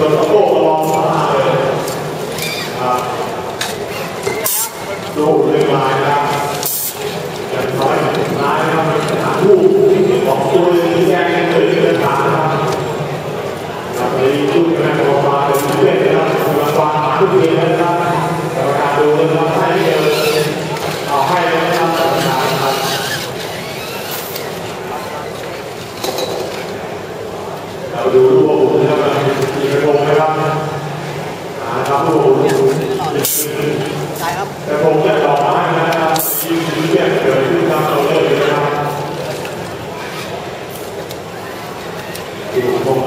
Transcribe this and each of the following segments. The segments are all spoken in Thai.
จนสะโพกงอมเลยครับดูเลยมาครับย่งนะอยถึงร้ายครับหาผู้บอกตัวเลงเลยเดินทางครับครับเลยจุดแม่กองมาเป็นนะครัมาทุกที่มับกรการดูเล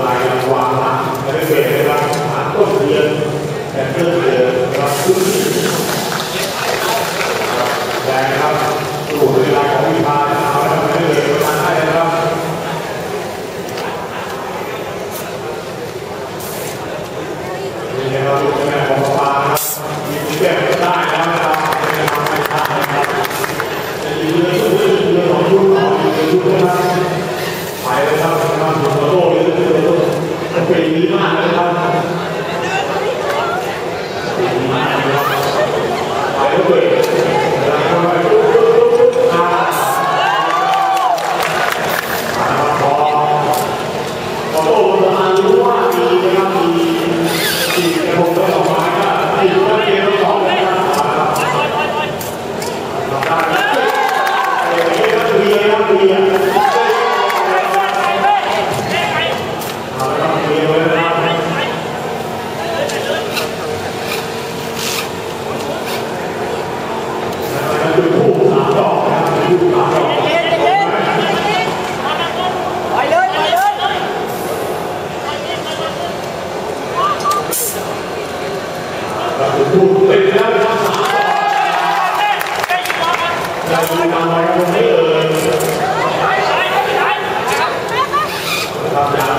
ายหวานและเกิดในรักหาต้นเดือนแต่เพื่อนเดือนรับขึ้นแต่ครับถูกเวลาของวิพาเราไม่เลยประมาณได้ครับนี่นะครับลูกแม่ของปาครับมีแก้ได้ Yeah. Thank you.